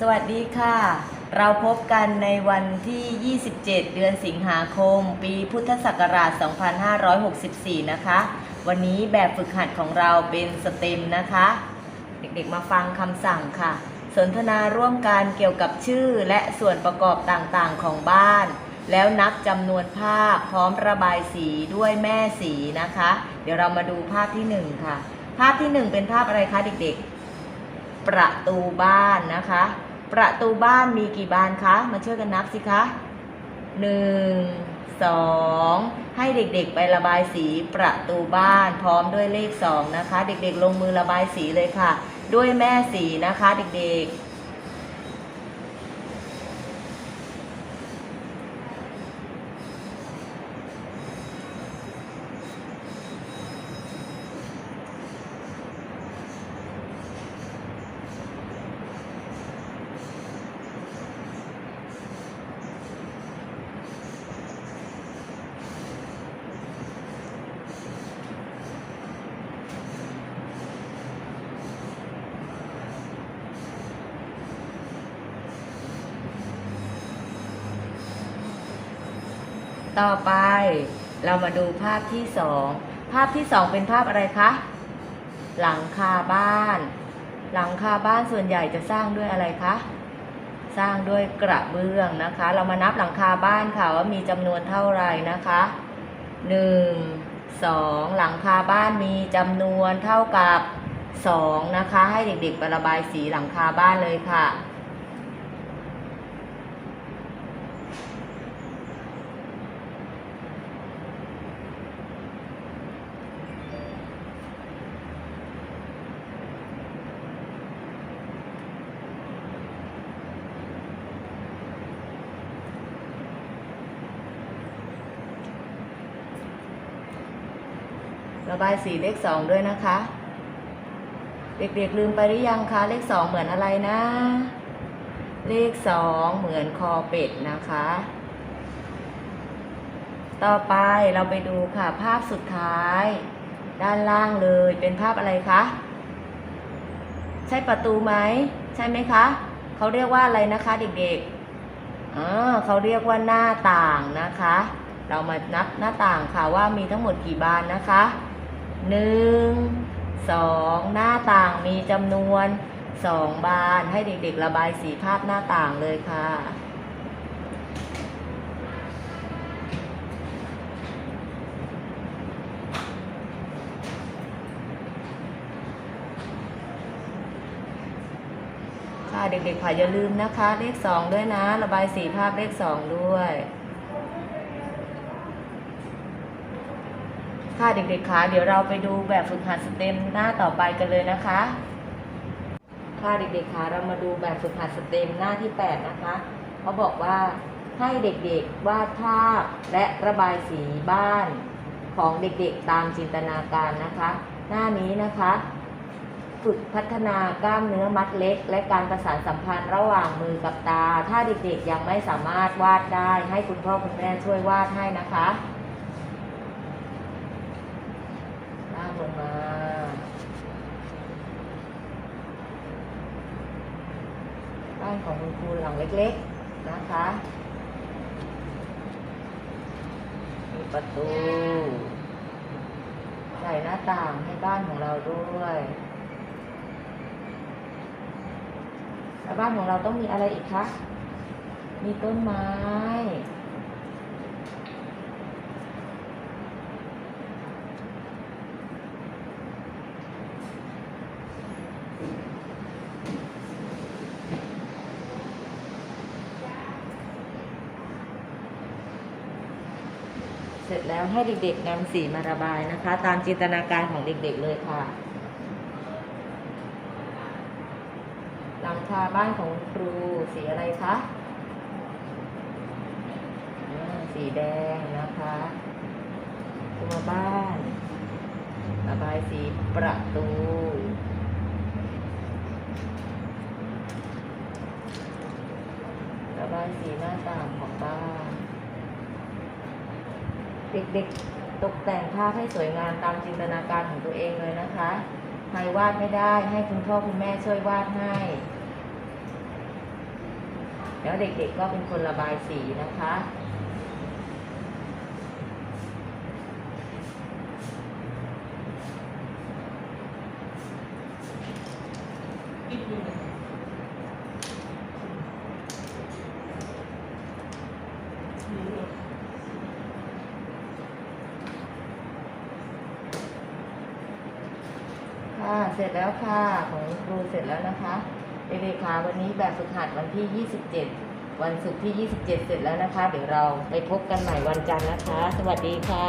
สวัสดีค่ะ เราพบกันในวันที่ 27 เดือนสิงหาคม ปีพุทธศักราช 2564 นะคะ วันนี้แบบฝึกหัดของเราเป็นสเต็มนะคะ เด็กๆมาฟังคำสั่งค่ะ สนทนาร่วมกันเกี่ยวกับชื่อและส่วนประกอบต่างๆของบ้าน แล้วนับจำนวนภาพพร้อมระบายสีด้วยแม่สีนะคะ เดี๋ยวเรามาดูภาพที่หนึ่งค่ะ ภาพที่หนึ่งเป็นภาพอะไรคะเด็กๆ ประตูบ้านนะคะ ประตูบ้านมีกี่บานคะ มาช่วยกันนับสิคะหนึ่งสองให้เด็กๆไประบายสีประตูบ้าน พร้อมด้วยเลขสองนะคะ เด็กๆลงมือระบายสีเลยค่ะ ด้วยแม่สีนะคะ เด็กๆ ต่อไป เรามาดูภาพที่สองภาพที่สองเป็นภาพอะไรคะ หลังคาบ้าน หลังคาบ้านส่วนใหญ่จะสร้างด้วยอะไรคะสร้างด้วยกระเบื้องนะคะ เรามานับหลังคาบ้านค่ะว่ามีจำนวนเท่าไหร่นะคะหนึ่งสองหลังคาบ้านมีจำนวนเท่ากับสองนะคะ ให้เด็กๆประบายสีหลังคาบ้านเลยค่ะ ระบายสีเลขสองด้วยนะคะ เด็กๆลืมไปหรือยังคะเลขสองเหมือนอะไรนะ เลขสองเหมือนคอเป็ดนะคะ ต่อไปเราไปดูค่ะภาพสุดท้าย ด้านล่างเลยเป็นภาพอะไรคะใช่ประตูไหมใช่ไหมคะเขาเรียกว่าอะไรนะคะ เด็กๆอ่าเขาเรียกว่าหน้าต่างนะคะ เรามานับหน้าต่างค่ะว่ามีทั้งหมดกี่บานนะคะ หนึ่งสองหน้าต่างมีจำนวนสองบานให้เด็กๆระบายสีภาพหน้าต่างเลยค่ะค่ะเด็กๆค่ะอย่าลืมนะคะ เลขสองด้วยนะ ระบายสีภาพเลขสองด้วย ค่ะเด็กๆคะเดี๋ยวเราไปดูแบบฝึกหัดสเต็มหน้าต่อไปกันเลยนะคะ ค่ะเด็กๆคะเรามาดูแบบฝึกหัดสเต็มหน้าที่ 8 นะคะเขาบอกว่าให้เด็กๆวาดภาพและระบายสีบ้านของเด็กๆตามจินตนาการนะคะ หน้านี้นะคะ ฝึกพัฒนากล้ามเนื้อมัดเล็ก และการประสานสัมพันธ์ระหว่างมือกับตา ถ้าเด็กๆยังไม่สามารถวาดได้ให้คุณพ่อคุณแม่ช่วยวาดให้นะคะลากล งมา บ้านของคุณครูหลังเล็กๆนะคะมีประตูใส่หน้าต่างให้บ้านของเราด้วยแล้วบ้านของเราต้องมีอะไรอีกคะ มีต้นไม้ เสร็จแล้วให้เด็กๆนำสีมาระบายนะคะ ตามจินตนาการของเด็กๆเลยค่ะหลังคาบ้านของครูสีอะไรคะสีแดงนะคะตัวบ้าน ระบายสีประตู ระบายสีหน้าต่างของบ้าน เด็กๆตกแต่งภาพให้สวยงามตามจินตนาการของตัวเองเลยนะคะ ใครวาดไม่ได้ให้คุณพ่อคุณแม่ช่วยวาดให้ แล้วเด็กๆก็เป็นคนระบายสีนะคะค่ะ เสร็จแล้วค่ะ ของครูเสร็จแล้วนะคะเด็กๆคะวันนี้แบบฝึกหัดวันที่ 27 วันศุกร์ที่ 27 เสร็จแล้วนะคะ เดี๋ยวเราไปพบกันใหม่วันจันทร์นะคะ สวัสดีค่ะ